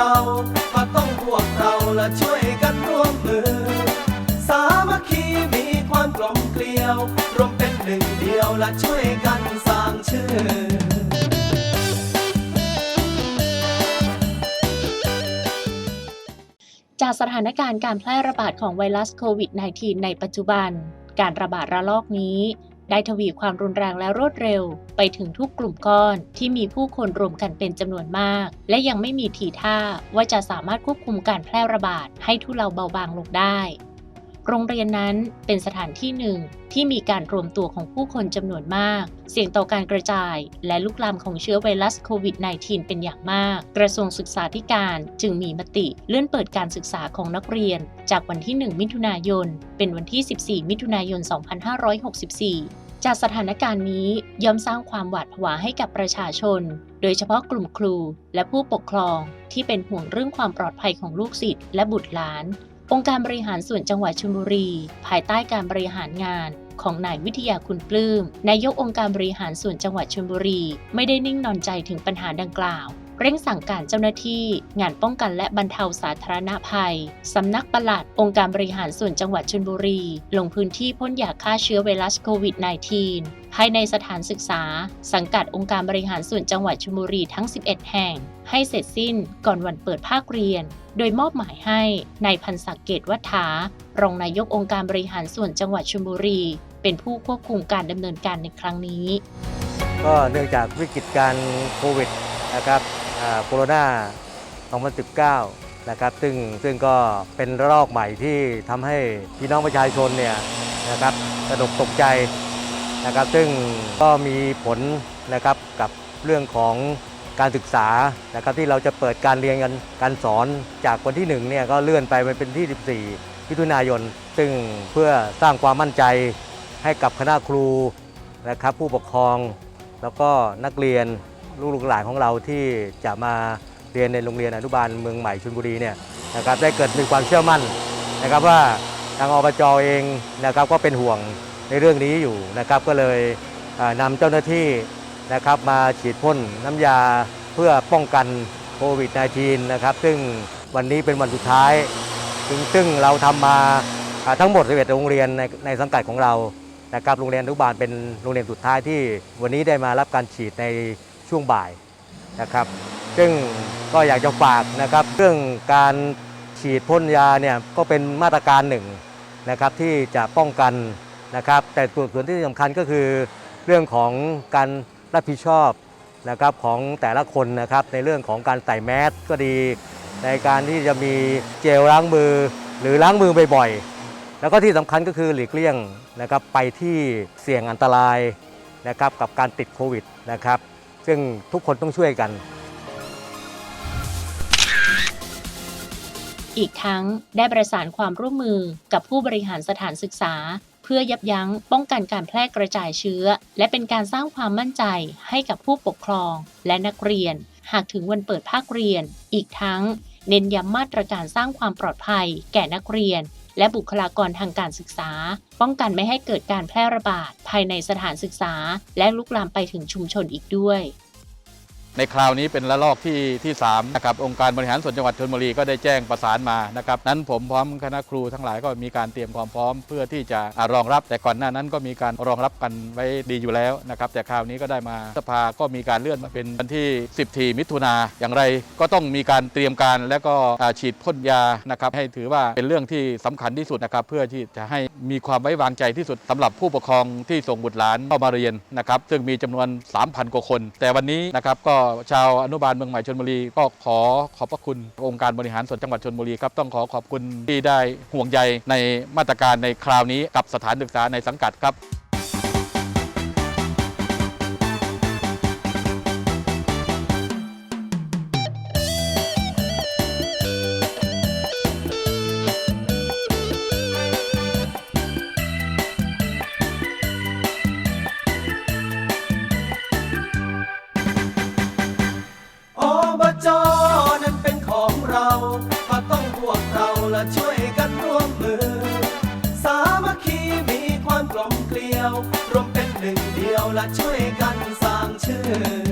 รา ก็ต้องพวกเราและช่วยกันร่วมมือ สามัคคีมีความกลมเกลียว รวมเป็นหนึ่งเดียวและช่วยกันสร้างชื่อจากสถานการณ์การแพร่ระบาดของไวรัสโควิด -19 ในปัจจุบัน การระบาดระลอกนี้ ได้ทวีความรุนแรงและรวดเร็ว ไปถึงทุกกลุ่มก้อนที่มีผู้คนรวมกันเป็นจำนวนมาก และยังไม่มีทีท่าว่าจะสามารถควบคุมการแพร่ระบาดให้ทุเลาเบาบางลงได้ โรงเรียนนั้นเป็นสถานที่หนึ่งที่มีการรวมตัวของผู้คนจำนวนมาก เสี่ยงต่อการกระจาย และลุกลามของเชื้อไวรัสโควิด -19 เป็นอย่างมาก กระทรวงศึกษาธิการจึงมีมติเลื่อนเปิดการศึกษาของนักเรียน จากวันที่ 1 มิถุนายน เป็นวันที่ 14 มิถุนายน 2564จากสถานการณ์นี้ย่อมสร้างความหวาดผวาให้กับประชาชน โดยเฉพาะกลุ่มครูและผู้ปกครองที่เป็นห่วงเรื่องความปลอดภัยของลูกศิษย์และบุตรหลาน องค์การบริหารส่วนจังหวัดชลบุรี ภายใต้การบริหารงานของนายวิทยาคุณปลื้มนายกองค์การบริหารส่วนจังหวัดชลบุรี ไม่ได้นิ่งนอนใจถึงปัญหาดังกล่าว เร่งสั่งการเจ้าหน้าที่ งานป้องกันและบรรเทาสาธารณภัย สำนักปลัด องค์การบริหารส่วนจังหวัดชลบุรี ลงพื้นที่พ่นยาฆ่าเชื้อไวรัสโควิด -19 ภายในสถานศึกษา สังกัดองค์การบริหารส่วนจังหวัดชลบุรีทั้ง 11 แห่ง ให้เสร็จสิ้นก่อนวันเปิดภาคเรียน โดยมอบหมายให้นายพันศักดิ์เกตวัฒารองนายกองค์การบริหารส่วนจังหวัดชลบุรี เป็นผู้ควบคุมการดำเนินการในครั้งนี้ ก็เนื่องจากวิกฤตการโควิดนะครับ โคโรนา2019 นะครับ ซึ่งซึ่งก็เป็นระลอกใหม่ที่ทำให้พี่น้องประชาชนเนี่ยนะครับกระดกตกใจนะครับ ซึ่งก็มีผลนะครับกับเรื่องของการศึกษานะครับที่เราจะเปิดการเรียนกันการสอนจากวันที่1เนี่ยก็เลื่อนไปเป็นที่ 14 มิถุนายน ซึ่งเพื่อสร้างความมั่นใจให้กับคณะครูนะครับผู้ปกครอง แล้วก็นักเรียน ลูกหลานของเราที่จะมาเรียนในโรงเรียนอนุบาลเมืองใหม่ชลบุรีเนี่ยนะครับได้เกิดมีความเชื่อมั่นนะครับว่าทางอบจเองนะครับก็เป็นห่วงในเรื่องนี้อยู่นะครับก็เลยอ่านำเจ้าหน้าที่นะครับมาฉีดพ่นน้ำยาเพื่อป้องกันโควิด -19 นะครับซึ่งวันนี้เป็นวันสุดท้ายซึ่งซึ่งเราทำมาอ่าทั้งหมด 11 โรงเรียนในในสังกัดของเรานะครับโรงเรียนอนุบาลเป็นโรงเรียนสุดท้ายที่วันนี้ได้มารับการฉีดใน ช่วงบ่ายนะครับ ซึ่งก็อยากจะฝากนะครับ เรื่องการฉีดพ่นยาเนี่ยก็เป็นมาตรการหนึ่งนะครับที่จะป้องกันนะครับ แต่ส่วนที่สำคัญก็คือเรื่องของการรับผิดชอบนะครับของแต่ละคนนะครับในเรื่องของการใส่แมสก็ดี ในการที่จะมีเจลล้างมือหรือล้างมือบ่อยๆ แล้วก็ที่สำคัญก็คือหลีกเลี่ยงนะครับไปที่เสี่ยงอันตรายนะครับกับการติดโควิดนะครับ ซึ่งทุกคนต้องช่วยกัน อีกทั้งได้ประสานความร่วมมือกับผู้บริหารสถานศึกษา เพื่อยับยั้งป้องกันการแพร่กระจายเชื้อ และเป็นการสร้างความมั่นใจให้กับผู้ปกครองและนักเรียน หากถึงวันเปิดภาคเรียน อีกทั้งเน้นย้ำมาตรการสร้างความปลอดภัย แก่นักเรียน และบุคลากรทางการศึกษา ป้องกันไม่ให้เกิดการแพร่ระบาด ภายในสถานศึกษา และลุกลามไปถึงชุมชนอีกด้วย ในคราวนี้เป็นระลอกที่ที่3นะครับองค์การบริหารส่วนจังหวัดชลบุรีก็ได้แจ้งประสานมานะครับนั้นผมพร้อมคณะครูทั้งหลายก็มีการเตรียมความพร้อม เพื่อที่จะรองรับ แต่ก่อนหน้านั้นก็มีการรองรับกันไว้ดีอยู่แล้วนะครับแต่คราวนี้ก็ได้มาสภาก็มีการเลื่อนมาเป็นวันที่ 14 มิถุนาอย่างไรก็ต้องมีการเตรียมการและก็ฉีดพ่นยานะครับให้ถือว่าเป็นเรื่องที่สำคัญที่สุดนะครับเพื่อที่จะให้ มีความไว้วางใจที่สุดสำหรับผู้ปกครองที่ส่งบุตรหลานเข้ามาเรียนนะครับซึ่งมีจำนวน 3,000 กว่าคน แต่วันนี้นะครับก็ชาวอนุบาลเมืองใหม่ชนบุรีก็ขอขอบพระคุณองค์การบริหารส่วนจังหวัดชนบุรีครับต้องขอขอบคุณที่ได้ห่วงใยในมาตรการในคราวนี้กับสถานศึกษาในสังกัดครับ อบจนั้นเป็นของเราก็ต้องพวกเราและช่วยกันร่วมมือ สามัคคีมีความกลมเกลียว รวมเป็นหนึ่งเดียวและช่วยกันสร้างชื่อ